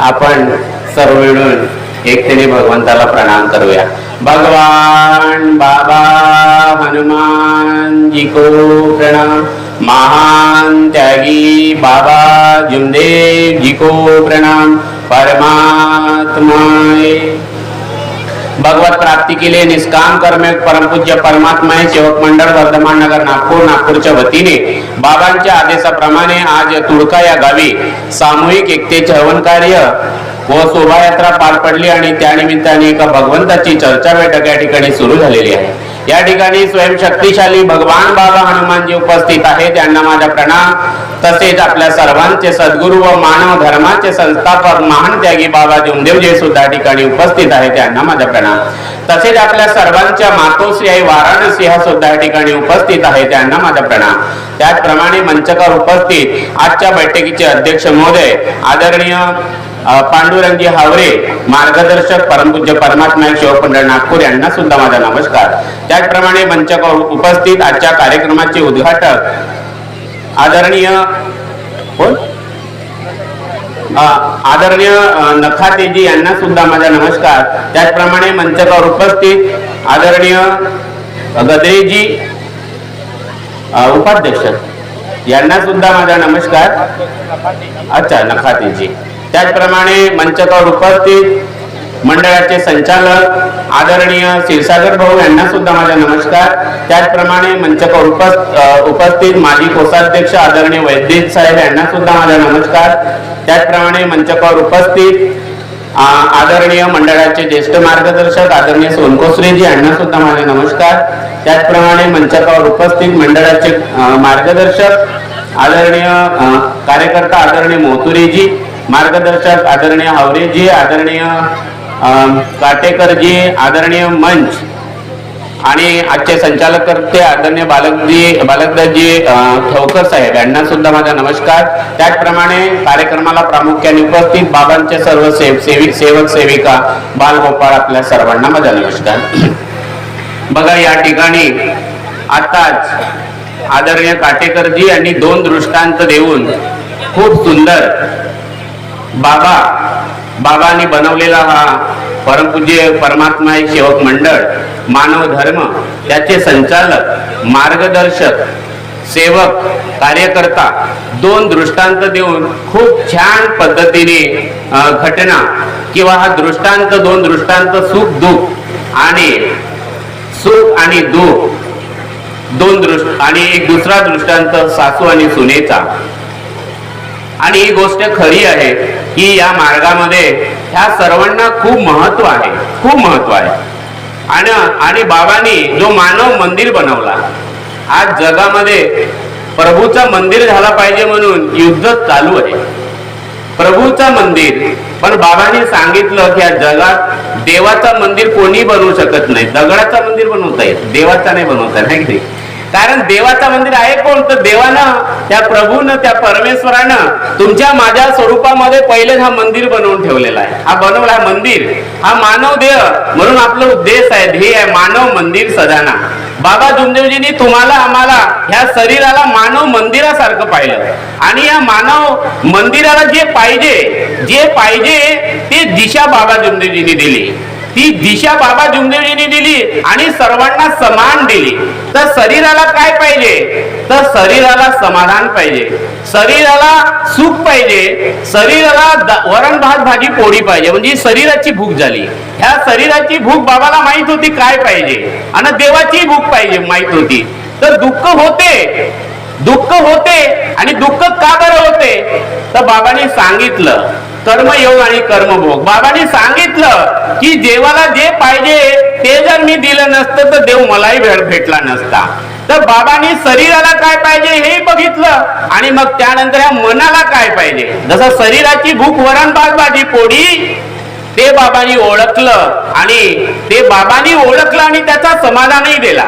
आपण सर्व मिळून एकतेने भगवंताला प्रणाम करूया. भगवान बाबा हनुमान जी को प्रणाम. महान त्यागी बाबा जुमदेव जी को प्रणाम. परमात्मा भगवत प्राप्ती के लिए निष्काम कर्म परमपूज्य परमात्मा सेवक मंडळ वर्धमान नगर नागपूर नागपूरच्या वतीने. बाबांच्या आदेशाप्रमाणे आज तुळका या गावी सामूहिक एकतेचे हवन कार्य व शोभायात्रा पार पडली आणि त्यानिमित्ताने एका भगवंताची चर्चा बैठक या ठिकाणी सुरू झालेली आहे. या ठिकाणी स्वयंशक्तिशाली भगवान बाबा हनुमानजी उपस्थित आहेत. त्यांना माझा प्रणाम. तसेच आपल्या सर्वांचे सद्गुरू व मानव धर्माचे संस्थापक महान त्यागी बाबा जुमदेवजी सुद्धा ठिकाणी उपस्थित आहेत. त्यांना माझा प्रणाम. तसेच आपल्या सर्वांच्या मातोश्री आई वाराणसी ह्या सुद्धा या ठिकाणी उपस्थित आहेत. त्यांना माझा प्रणाम. त्याचप्रमाणे मंचकावर उपस्थित आजच्या बैठकीचे अध्यक्ष महोदय आदरणीय पांडुरंगी हावरे मार्गदर्शक परमपूज्य परमात्मा शिवपंडळ नागपूर यांना सुद्धा माझा नमस्कार. त्याचप्रमाणे मंचकावर उपस्थित आजच्या कार्यक्रमाचे उद्घाटक आदरणीय कोण? आदरणीय नखातेजी यांना सुद्धा माझा नमस्कार. त्याचप्रमाणे मंचकावर उपस्थित आदरणीय गद्रेजी उपाध्यक्ष यांना सुद्धा माझा नमस्कार. अच्छा नखातेजी. त्याचप्रमाणे मंचकावर उपस्थित मंडळाचे संचालक आदरणीय क्षीरसागर भाऊ यांना सुद्धा माझा नमस्कार. त्याचप्रमाणे मंचकावर उपस्थित माजी कोषाध्यक्ष आदरणीय वैद्य साहेब यांना सुद्धा माझा नमस्कार. त्याचप्रमाणे मंचकावर उपस्थित आदरणीय मंडळाचे ज्येष्ठ मार्गदर्शक आदरणीय सोनकोसरेजी यांना सुद्धा माझे नमस्कार. त्याचप्रमाणे मंचकावर उपस्थित मंडळाचे मार्गदर्शक आदरणीय कार्यकर्ता आदरणीय मोतुरेजी मार्गदर्शक आदरणीय हावरेजी आदरणीय काटेकरजी आदरणीय मंच आणि आजचे संचालककर्ते आदरणीय बालकजी बालकदाजी ठवकर साहेब यांना सुद्धा माझा नमस्कार. त्याचप्रमाणे कार्यक्रमाला प्रामुख्याने उपस्थित बाबांचे सर्व सेव सेविक सेवक सेविका बालगोपाळ आपल्या सर्वांना माझा नमस्कार. बघा या ठिकाणी आताच आदरणीय काटेकरजी यांनी दोन दृष्टांत देऊन खूप सुंदर बाबा बाबांनी बनवलेला हा परमपूज्य परमात्मा हे सेवक मंडळ मानव धर्म त्याचे संचालक मार्गदर्शक सेवक कार्यकर्ता दोन दृष्टांत देऊन खूप छान पद्धतीने घटना किंवा हा दृष्टांत दोन दृष्टांत सुख दुःख आणि सुख आणि दुःख दोन दृष्ट आणि एक दुसरा दृष्टांत सासू आणि सुनेचा. आणि ही गोष्ट खरी आहे की या मार्गामध्ये ह्या सर्वांना खूप महत्त्व आहे खूप महत्त्व आहे. आणि आणि बाबांनी जो मानव मंदिर बनवला आज जगामध्ये प्रभूचा मंदिर झाला पाहिजे म्हणून युद्ध चालू आहे. प्रभूचं मंदिर पण बाबांनी सांगितलं की या जगात देवाचं मंदिर कोणी बनवू शकत नाही. दगडाचं मंदिर बनवता येत देवाचा नाही बनवता येत, नाही? कारण देवाचं मंदिर आहे कोण? तर देवानं त्या प्रभूनं त्या परमेश्वरानं तुमच्या माझ्या स्वरूपामध्ये पहिलेच हा मंदिर बनवून ठेवलेला आहे. हा बनवला मंदिर. हा मानव देह म्हणून आपला उद्देश आहे ध्येय आहे मानव मंदिर सदाना बाबा जुमदेवजींनी तुम्हाला आम्हाला ह्या शरीराला मानव मंदिरासारखं पाहिलं. आणि या मानव मंदिराला जे पाहिजे जे पाहिजे ते दिशा बाबा जुमदेवजींनी दिली. ती दिशा बाबा जुमदेवजींनी दिली आणि सर्वांना समान दिली. तर शरीराला काय पाहिजे? तर शरीराला समाधान पाहिजे. शरीराला सुख पाहिजे. शरीराला वरण भात भाजी पोळी पाहिजे. म्हणजे शरीराची भूक झाली. ह्या शरीराची भूक बाबाला माहीत होती काय पाहिजे? आणि देवाची भूक पाहिजे माहीत होती. तर दुःख होते. दुःख होते आणि दुःख का बरं होते? तर बाबांनी सांगितलं कर्मयोग आणि कर्मभोग. बाबांनी सांगितलं की देवाला जे पाहिजे ते जर मी दिलं नसतं तर देव मलाही भेट भेटला नसता. तर बाबांनी शरीराला काय पाहिजे हे बघितलं आणि मग त्यानंतर ह्या मनाला काय पाहिजे? जसं शरीराची भूक वरण भात भाजी पोळी ते बाबांनी ओळखलं आणि ते बाबांनी ओळखलं आणि त्याचा समाधानही दिला.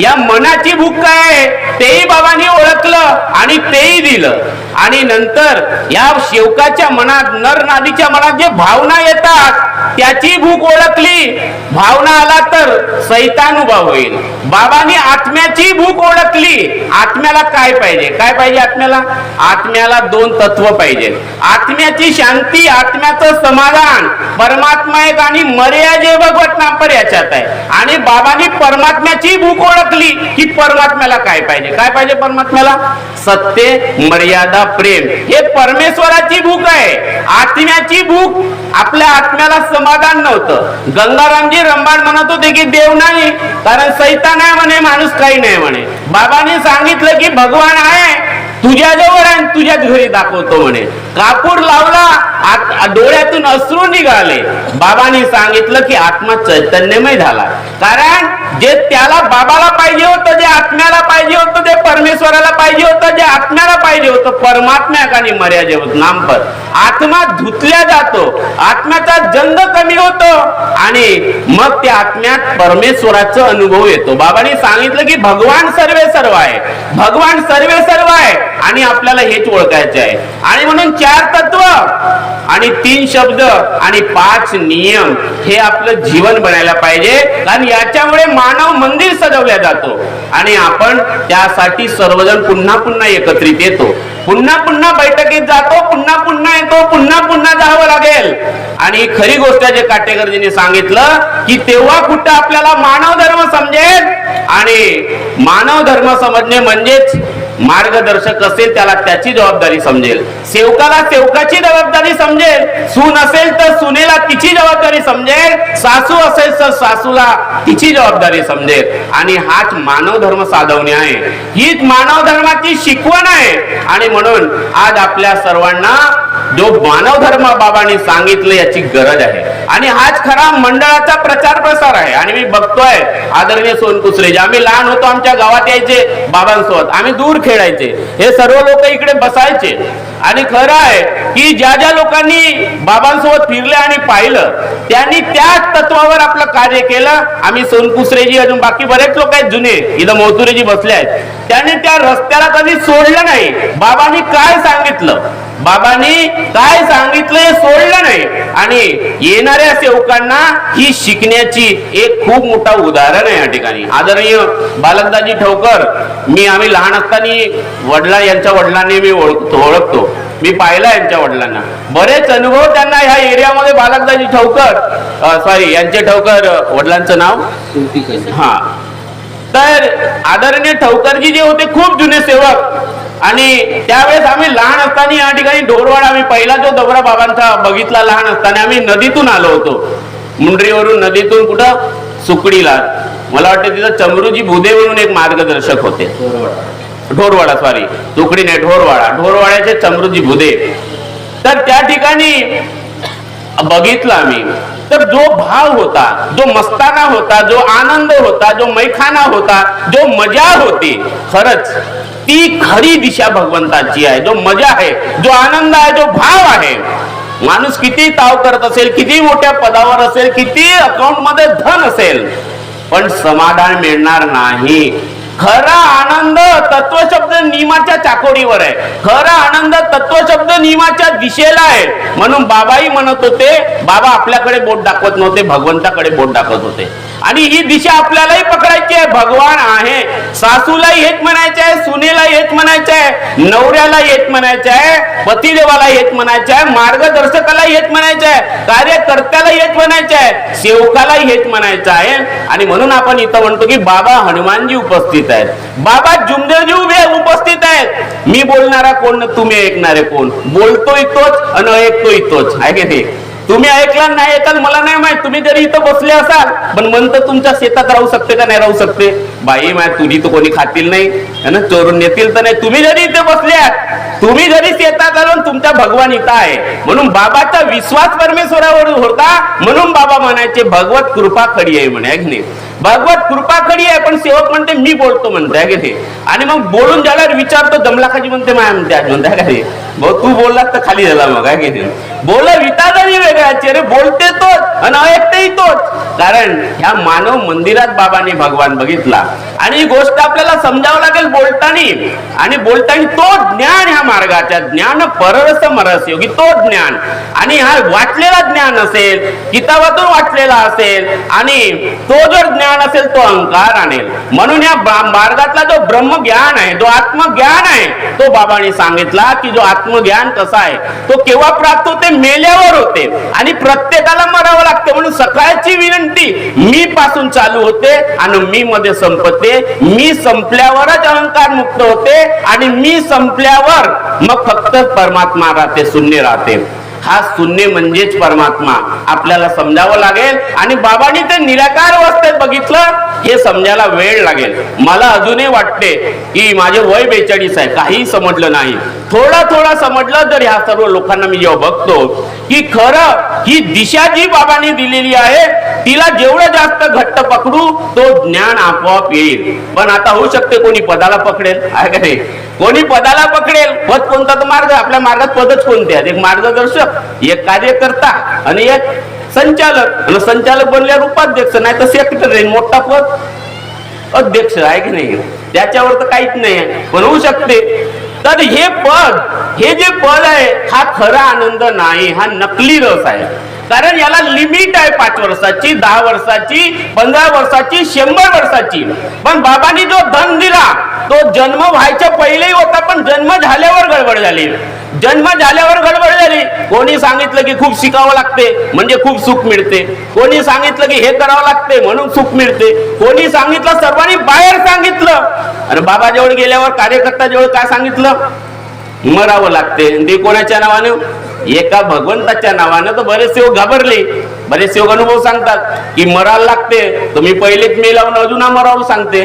या मनाची भूक काय आहे तेही बाबांनी ओळखलं आणि तेही दिलं. आणि नंतर या शेवकाच्या मनात नर नादीच्या मनात जे भावना येतात त्याची भूक ओळखली. भावना आला तर सैतानुभाव होईल. बाबांनी आत्म्याची भूक ओळखली. आत्म्याला काय पाहिजे? काय पाहिजे आत्म्याला? आत्म्याला दोन तत्व पाहिजे. आत्म्याची शांती आत्म्याचं समाधान. परमात्मा एक आणि मर्यादे भगवत नामपर याच्यात आहे. आणि बाबांनी परमात्म्याची भूक ओळखली की परमात्म्याला काय पाहिजे? काय पाहिजे परमात्म्याला? सत्य मर्यादा प्रेम. हे परमेश्वराची भूक आहे. आत्म्याची भूक आपल्या आत्म्याला समाधान नव्हतं. गंगारामजी रंबाड म्हणत होते की देव नाही कारण सैतान आहे म्हणे माणूस काही नाही म्हणे. बाबांनी सांगितलं की भगवान आहे तुझ्या जवळ आणि तुझ्याच घरी दाखवतो म्हणे. कापूर लावला डोळ्यातून अश्रू निघाले. बाबांनी सांगितलं की आत्मा चैतन्यमय झाला. कारण जे त्याला बाबाला पाहिजे होतं जे आत्म्याला पाहिजे होतं पाहिजे होतं जे आत्म्याला पाहिजे होतं. परमात्म्या आणि मर्यादेवर? नामपद आत्मा धुतल्या जातो. आत्म्याचा जंग कमी होतो आणि मग त्या आत्म्यात परमेश्वराचा अनुभव येतो. बाबांनी सांगितलं की भगवान सर्वे सर्व आहे. भगवान सर्वे सर्व आहे आणि आपल्याला हेच ओळखायचे आहे. आणि म्हणून चार तत्व आणि तीन शब्द आणि पाच नियम हे आपलं जीवन बनायला पाहिजे. कारण याच्यामुळे मानव मंदिर सजवल्या जातो. आणि आपण त्यासाठी सर्वजण पुन्हा पुन्हा एकत्रित येतो. पुन्हा पुन्हा बैठकीत जातो पुन्हा पुन्हा येतो पुन्हा पुन्हा जावं लागेल. आणि खरी गोष्ट जे काटेकरजीने सांगितलं की तेव्हा कुठं आपल्याला मानव धर्म समजेल. आणि मानव धर्म समजणे म्हणजेच मार्गदर्शक असेल त्याला त्याची जबाबदारी समजेल. सेवकाला सेवकाची जबाबदारी समजेल. सून असेल तर सुनेला तिची जबाबदारी समजेल. सासू असेल तर सासूला तिची जबाबदारी समजेल. आणि हाच मानव धर्म साधवणे आहे. हीच मानव धर्माची शिकवण आहे. आणि म्हणून आज आपल्या सर्वांना जो मानव धर्म बाबांनी सांगितलं याची गरज आहे. आणि हाच खरा मंडळाचा प्रचार प्रसार आहे. आणि मी बघतोय आदरणीय सोनकुसरेजी आम्ही लहान होतो आमच्या गावात यायचे बाबांसोबत. आम्ही दूर खेळायचे. हे सर्व लोक इकडे बसायचे. आणि खरं आहे की ज्या ज्या लोकांनी बाबांसोबत फिरले आणि पाहिलं त्यांनी त्याच तत्वावर आपलं कार्य केलं. आम्ही सोनकुसरेजी अजून बाकी बरेच लोक आहेत जुने. इथं मोतुरेजी बसले आहेत. त्यांनी त्या रस्त्याला कधी सोडलं नाही. बाबांनी काय सांगितलं? बाबांनी काय सांगितलं सोडलं नाही. आणि येणाऱ्या सेवकांना ही शिकण्याची एक खूप मोठा उदाहरण आहे या ठिकाणी. आदरणीय बालकदाजी ठवकर मी आम्ही लहान असताना वडिला यांच्या वडिलांनी मी ओळखतो ओळखतो. मी पाहिला यांच्या वडिलांना. बरेच अनुभव त्यांना ह्या एरियामध्ये बालकदाजी ठवकर सॉरी यांचे ठवकर अ, वडिलांचं नाव? हा. तर आदरणीय ठवकरजी जे होते खूप जुने सेवक. आणि त्यावेळेस आम्ही लहान असताना या ठिकाणी ढोरवाड आम्ही पहिला जो दबरा बाबांचा बघितला लहान असताना आम्ही नदीतून आलो होतो. मुंडरीवरून नदीतून कुठं? सुकडीला. मला वाटतं तिथं चमरूजी भुदे म्हणून एक मार्गदर्शक होते. ढोरवाडा सॉरी तुकडी नाही ढोरवाडा. ढोरवाड्याचे चमरूजी भुदे. तर त्या ठिकाणी बघितलं आम्ही. तर जो भाव होता जो मस्ताना होता जो आनंद होता जो मैखाना होता जो मजा होती खरंच ती खरी दिशा भगवंताची आहे जो मजा आहे जो आनंद आहे जो भाव आहे. माणूस किती ताव करत असेल किती मोठ्या पदावर असेल किती अकाउंटमध्ये धन असेल पण समाधान मिळणार नाही. खरा आनंद तत्वशब्द नियमाच्या चाकोरीवर आहे. खरा आनंद तत्व शब्द नियमाच्या दिशेला आहे. म्हणून बाबाही म्हणत होते बाबा आपल्याकडे बोट दाखवत नव्हते भगवंताकडे बोट दाखवत होते. आणि ही दिशा आपल्यालाही पकडायची आहे. भगवान आहे. सासूलाही हेच म्हणायचं आहे सुनेला हेच म्हणायचं आहे नवऱ्याला हेच म्हणायचं आहे पतिदेवाला हेच म्हणायचं आहे मार्गदर्शकाला हेच म्हणायचं आहे कार्यकर्त्याला हेच म्हणायचं आहे सेवकाला हेच म्हणायचं आहे. आणि म्हणून आपण इथं म्हणतो की बाबा हनुमानजी उपस्थित उपस्थित आहेत. बाबा जुमदेवजी उभे उपस्थित आहेत. मी बोलणारा कोण तुम्ही ऐकणारे कोण? बोलतोय तोच आणि ऐकतोय तोच. आहे की तुम्ही ऐकला नाही ऐकाल मला नाही माहीत. तुम्ही जरी इथं बसले असाल पण मन तर तुमच्या शेतात राहू शकते का नाही राहू शकते? बाई माय तुझी तर कोणी खातील नाही. ना? चोरून नेतील तर नाही. तुम्ही जरी इथे बसल्यात तुम्ही जरी शेतात आलो तुमचा भगवान इथं आहे. म्हणून बाबाचा विश्वास परमेश्वरावर होता. म्हणून बाबा म्हणायचे भगवत कृपा खडी आहे म्हणे. भगवत कृपा खरी आहे पण सेवक म्हणते मी बोलतो म्हणते आहे की आणि मग बोलून झाल्यावर विचारतो दमलाखाची म्हणते माया म्हणते आज म्हणते का भाऊ तू बोललास तर खाली झाला मग काय घेते बोल वितादानी वेगळ्याचे अरे बोलते तोच आणि ऐकतेही तोच. कारण ह्या मानव मंदिरात बाबांनी भगवान बघितला. आणि ही गोष्ट आपल्याला समजावं लागेल बोलतानी. आणि बोलतानी तो ज्ञान ह्या मार्गाच्या ज्ञान पररस मरस योगी तो ज्ञान. आणि हा वाटलेला ज्ञान असेल किताबातून वाटलेला असेल आणि तो जर ज्ञान ज्ञान असेल तो अहंकार आणेल. म्हणून या मार्गातला जो ब्रह्मज्ञान आहे जो आत्मज्ञान आहे तो बाबाने सांगितला की जो आत्मज्ञान कसा आहे तो केव्हा प्राप्त होते? मेल्यावर होते. आणि प्रत्येकाला मरावं लागतं. म्हणून सकाळची विनंती मी पासून चालू होते आणि मी मध्ये संपते. मी संपल्यावरच अहंकार मुक्त होते आणि मी संपल्यावर मग फक्त परमात्मा राहते शून्य राहते. हा शून्य म्हणजेच परमात्मा. आपल्याला समजावं लागेल आणि बाबांनी ते निराकार अवस्थेत बघितलं हे समजायला वेळ लागेल. मला अजूनही वाटते की माझे वय बेचाळीस आहे काही समजलं नाही. थोडा थोडा समजलं तर ह्या सर्व लोकांना मी जेव्हा बघतो की खरं ही दिशा जी बाबांनी दिलेली आहे तिला जेवढं जास्त घट्ट पकडू तो ज्ञान आपोआप येईल. पण आता होऊ शकते कोणी पदाला पकडेल आहे का नाही? कोणी पदाला पकडेल? पद कोणता तर मार्ग? आपल्या मार्गात पदच कोणते आहेत? एक मार्गदर्शक एक कार्यकर्ता आणि एक संचालक. आणि संचालक बनल्यावर उपाध्यक्ष नाही तर सेक्रेटरी मोठा पद अध्यक्ष आहे की नाही? त्याच्यावर तर काहीच नाही आहे. पण होऊ शकते. तर हे पद हे जे पद आहे हा खरा आनंद नाही हा नकली रस आहे. कारण याला लिमिट आहे पाच वर्षाची दहा वर्षाची पंधरा वर्षाची शंभर वर्षाची. पण बाबांनी जो धन दिला तो जन्म व्हायच्या पहिलेही होता पण जन्म झाल्यावर गडबड झाली. जन्म झाल्यावर गडबड झाली. कोणी सांगितलं की खूप शिकावं लागते म्हणजे खूप सुख मिळते. कोणी सांगितलं की हे करावं लागते म्हणून सुख मिळते. कोणी सांगितलं सर्वांनी बाहेर सांगितलं. आणि बाबाजवळ गेल्यावर कार्यकर्ता जवळ काय सांगितलं? मरावं लागते. ते कोणाच्या नावाने? एका भगवंताच्या नावानं तर बरेच योग घाबरले. बरेच योग अनुभव सांगतात की मरायला लागते तुम्ही पहिलेच मी लावून अजून मरावं सांगते.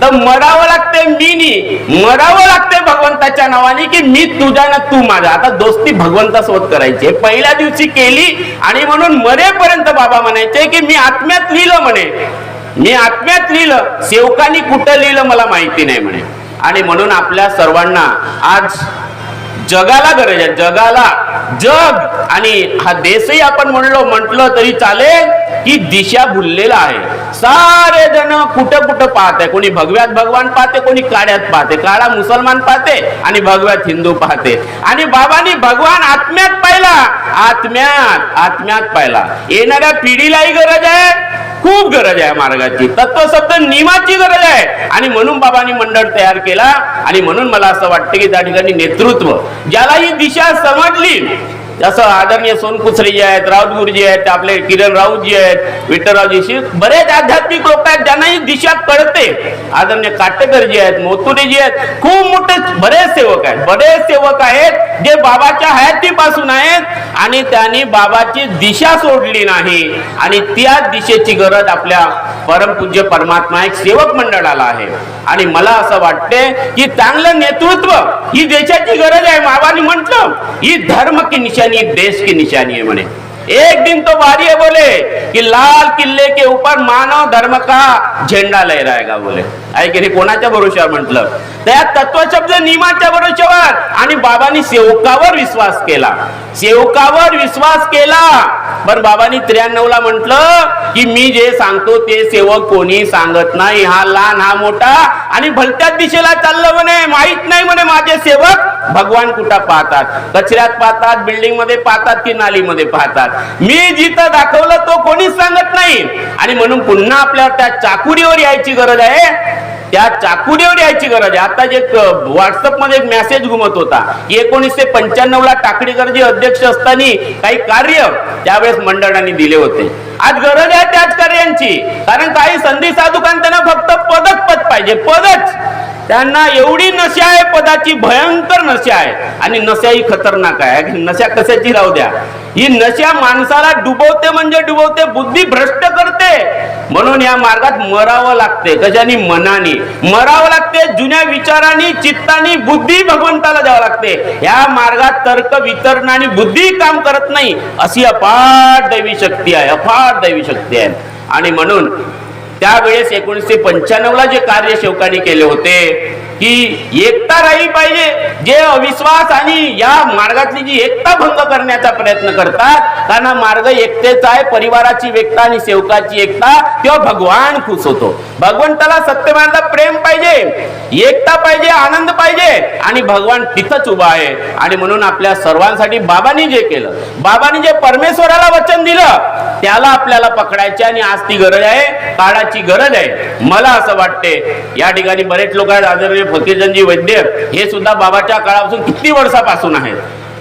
तर मरावं लागते मी नी मरावं लागते भगवंताच्या नावाने की मी तुझ्या ना तू माझा आता दोस्ती भगवंतासोबत करायची पहिल्या दिवशी केली आणि म्हणून मरेपर्यंत बाबा म्हणायचे की मी आत्म्यात लिहिलं म्हणे. मी आत्म्यात लिहिलं सेवकांनी कुठं लिहिलं मला माहिती नाही म्हणे. आणि म्हणून आपल्या सर्वांना आज जगाला गरज आहे जगाला. जग आणि हा देशही आपण म्हणलो म्हटलं तरी चालेल की दिशा भुललेला आहे. सारे जण कुठं कुठं पाहते कोणी भगव्यात भगवान पाहते कोणी काळ्यात पाहते. काळा मुसलमान पाहते आणि भगव्यात हिंदू पाहते. आणि बाबांनी भगवान आत्म्यात पाहिला आत्म्यात आत्म्यात पाहिला. येणाऱ्या पिढीलाही गरज आहे खूप गरज आहे मार्गाची. तत्वशब्द नियमाची गरज आहे. आणि म्हणून बाबांनी मंडळ तयार केला. आणि म्हणून मला असं वाटतं की त्या ठिकाणी नेतृत्व ज्याला ही दिशा समजली जसं आदरणीय सोनकुसरे आहेत राऊत गुरुजी आहेत आपले किरण राऊतजी आहेत विठ्ठलरावजीशी बरेच आध्यात्मिक लोक आहेत ज्यांना ही दिशा कळते आदरणीय काटेकरजी आहेत मोतुरेजी आहेत खूप मोठे बरेच सेवक आहेत. बरेच सेवक आहेत जे बाबाच्या हयातीपासून आहेत आणि त्यांनी बाबाची दिशा सोडली नाही. आणि त्या दिशेची गरज आपल्या परमपूज्य परमात्मा एक सेवक मंडळाला आहे. आणि मला असं वाटते की चांगलं नेतृत्व ही देशाची गरज आहे बाबांनी म्हटलं. ही धर्म की निशा निशानी देश की निशानी है म्हणे. एक दिन तो बारी बोले कि लाल किल्ले के ऊपर मानव धर्म का झेंडा लहराएगा बोले। आहे की कोणाच्या भरोश्यावर म्हटलं? त्या तत्वशब्द नियमाच्या भरोश्यावर आणि बाबांनी सेवकावर विश्वास केला. सेवकावर विश्वास केला. पण बाबांनी त्र्याण्णव ला म्हंटल की मी जे सांगतो ते सेवक कोणी सांगत नाही. हा लहान हा मोठा आणि भलत्याच दिशेला चाललं म्हणे. माहीत नाही म्हणे माझे सेवक. भगवान कुठं पाहतात? कचऱ्यात पाहतात बिल्डिंगमध्ये पाहतात की नालीमध्ये पाहतात? मी जिथं दाखवलं तो कोणीच सांगत नाही. आणि म्हणून पुन्हा आपल्याला त्या चाकुरीवर यायची गरज आहे. त्या चाकुरीवर यायची गरज आहे. आता जे व्हॉट्सअपमध्ये एक मेसेज घुमत होता. एकोणीसशे पंच्याण्णव ला टाकडीकर जे अध्यक्ष असताना काही कार्य त्यावेळेस मंडळांनी दिले होते. आज गरज आहे त्याच कार्यांची. कारण काही संधी साधुकांना त्यांना फक्त पदच पद पाहिजे. पदच. त्यांना एवढी नशा आहे पदाची भयंकर नशा आहे. आणि नशा ही खतरनाक आहे. नशा कशाची राहू द्या. ही नशा माणसाला डुबवते म्हणजे डुबवते बुद्धी भ्रष्ट करते. म्हणून या मार्गात मरावं लागते कशाने मनाने. मरावं लागते जुन्या विचारांनी चित्तानी बुद्धी भगवंताला द्यावं लागते. या मार्गात तर्क वितरण आणि बुद्धी काम करत नाही. अशी अफाट दैवी शक्ती आहे अफाट दैवी शक्ती आहे. आणि म्हणून त्यावेळेस एकोणीसशे पंच्याण्णव ला जे कार्य शेवकांनी केले होते की एकता राहिली पाहिजे. जे अविश्वास आणि या मार्गातली जी एकता भंग करण्याचा प्रयत्न करतात त्यांना मार्ग एकतेचा आहे परिवाराची एकता आणि सेवकाची एकता तेव्हा भगवान खुश होतो. भगवंताला सत्यमानला प्रेम पाहिजे एकता पाहिजे आनंद पाहिजे आणि भगवान तिथंच उभा आहे. आणि म्हणून आपल्या सर्वांसाठी बाबांनी जे केलं बाबांनी जे परमेश्वराला वचन दिलं त्याला आपल्याला पकडायचे आणि आज ती गरज आहे काळाची गरज आहे. मला असं वाटते या ठिकाणी बरेच लोक आहेत आदरणीय फकीरचंदजी वैद्य हे सुद्धा बाबाच्या काळापासून किती वर्षापासून आहेत?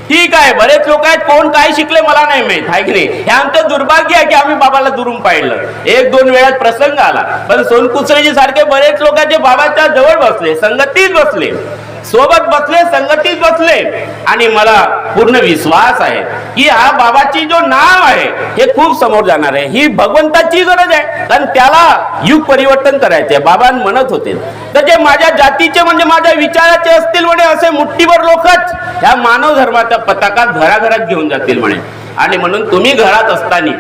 ठीक आहे बरेच लोक आहेत कोण काय शिकले मला नाही माहीत आहे की नाही? हे आमचं दुर्भाग्य आहे की आम्ही बाबाला दुरून पाहिलं. एक दोन वेळात प्रसंग आला पण सोनकुसरेजी सारखे बरेच लोक आहेत जे बाबाच्या जवळ बसले संगतीत बसले. सोबत बसले संगतीत बसले. आणि मला पूर्ण विश्वास आहे की हा बाबाची जो नाव आहे हे खूप समोर जाणार आहे. ही भगवंताची गरज आहे. कारण त्याला युग परिवर्तन करायचे बाबा म्हणत होते. तर जे माझ्या जातीचे म्हणजे माझ्या विचाराचे असतील म्हणे असे मुठ्ठीभर लोकच ह्या मानव धर्माच्या पताका घराघरात घेऊन जातील म्हणे. आणि म्हणून तुम्ही घरात असताना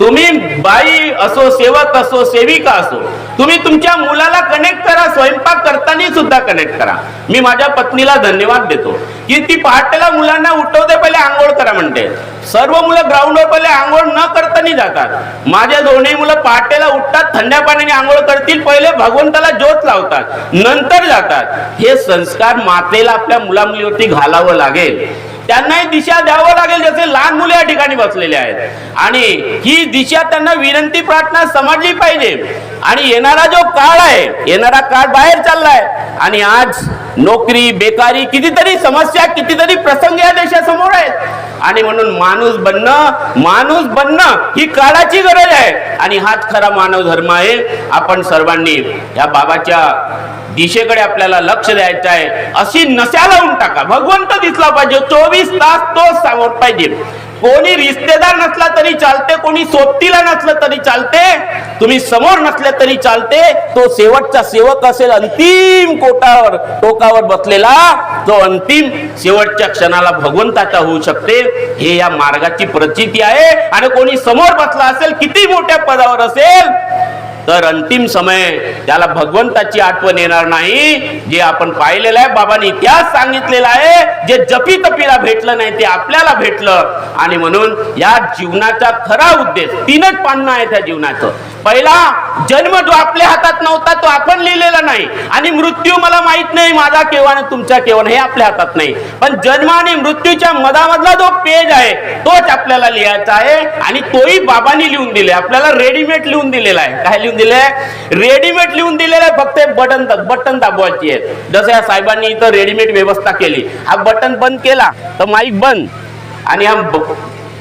तुम्ही बाई असो सेवक असो सेविका असो तुम्ही तुमच्या मुलाला कनेक्ट करा स्वयंपाक करताना सुद्धा कनेक्ट करा. मी माझ्या पत्नीला धन्यवाद देतो. की ती पहाटेला मुलांना उठवते पहिले आंघोळ करा म्हणते. सर्व मुलं ग्राउंडवर पहिले आंघोळ न करताना जातात. माझ्या दोन्ही मुलं पहाटेला उठतात थंड्या पाण्याने आंघोळ करतील पहिले भगवंताला ज्योत लावतात नंतर जातात. हे संस्कार मातेला आपल्या मुलामुलीवरती घालावं लागेल. त्यांनाही दिशा द्यावं लागेल जसे लहान मुले या ठिकाणी बसलेले आहेत. आणि ही दिशा त्यांना विनंती प्रार्थना समजली पाहिजे. आणि येणारा जो काळ आहे येणारा काळ बाहेर चाललाय. आणि आज नोकरी बेकारी कितीतरी समस्या कितीतरी प्रसंग या देशासमोर आहेत. आणि म्हणून माणूस बनणं माणूस बनणं ही काळाची गरज आहे. आणि हाच खरा मानव धर्म आहे. आपण सर्वांनी या बाबाच्या दिशेकडे आपल्याला लक्ष द्यायचं आहे. अशी नशा लावून टाका. भगवंत दिसला पाहिजे. चोवीस तास तो सांगत पाहिजे कोणी रिश्तेदार नसला तरी चालते कोणी सोबतीला नसलं तरी चालते. तुम्ही समोर नसले तरी चालते. तो शेवटचा सेवक असेल अंतिम कोटावर टोकावर बसलेला. तो अंतिम शेवटच्या क्षणाला भगवंताचा होऊ शकते हे या मार्गाची प्रचिती आहे. आणि कोणी समोर बसला असेल किती मोठ्या पदावर असेल? तर अंतिम समय त्याला भगवंताची आठवण येणार नाही जे आपण पाहिलेलं आहे बाबांनी इतिहास सांगितलेला आहे जे जपी तपीला भेटलं नाही ते आपल्याला भेटलं. आणि म्हणून या जीवनाचा खरा उद्देश तीनच पानं आहे त्या जीवनाचं. पहिला जन्म जो आपल्या हातात नव्हता तो आपण लिहिलेला नाही. आणि मृत्यू मला माहीत नाही माझा केव्हा आणि तुमचा केव्हा हे आपल्या हातात नाही. पण जन्म आणि मृत्यूच्या मधामधला जो पेज आहे तोच आपल्याला लिहायचा आहे आणि तोही बाबांनी लिहून दिले आपल्याला रेडीमेड लिहून दिलेला आहे. काय लिहून दिले रेडीमेड लिहून दिलेलं फक्त बटन बटन दाबवायची आहेत जसं या साहेबांनी इथं रेडीमेड व्यवस्था केली. हा बटन बंद केला तर माईक बंद. आणि हा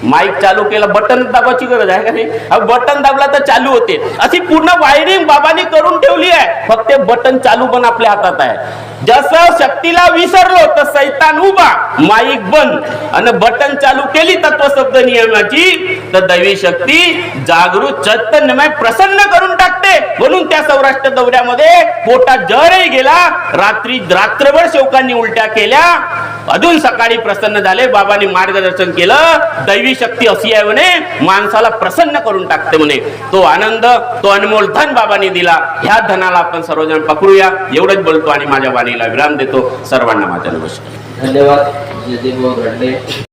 माईक चालू केला बटन दाबाची गरज आहे का नाही? बटन दाबला तर चालू होते. अशी पूर्ण वायरिंग बाबाने करून ठेवली आहे. फक्त बटन चालू पण आपल्या हातात आहे. जसं शक्तीला विसरलो तर सैतान उभा. माईक बंद. आणि बटन चालू केली तत्वशब्द नियमाची तर दैवी शक्ती जागृत चैतन्यमय प्रसन्न करून टाकते. म्हणून त्या सौराष्ट्र दौऱ्यामध्ये पोटात जरही गेला रात्री रात्रभर शेवकांनी उलट्या केल्या. अजून सकाळी प्रसन्न झाले बाबांनी मार्गदर्शन केलं दैवी शक्ती अशी आहे म्हणे माणसाला प्रसन्न करून टाकते म्हणे. तो आनंद तो अनमोल धन बाबांनी दिला. ह्या धनाला आपण सर्वजण पकडूया. एवढंच बोलतो आणि माझ्या वाणीला विराम देतो. सर्वांना माझ्या नमस्कार. धन्यवाद.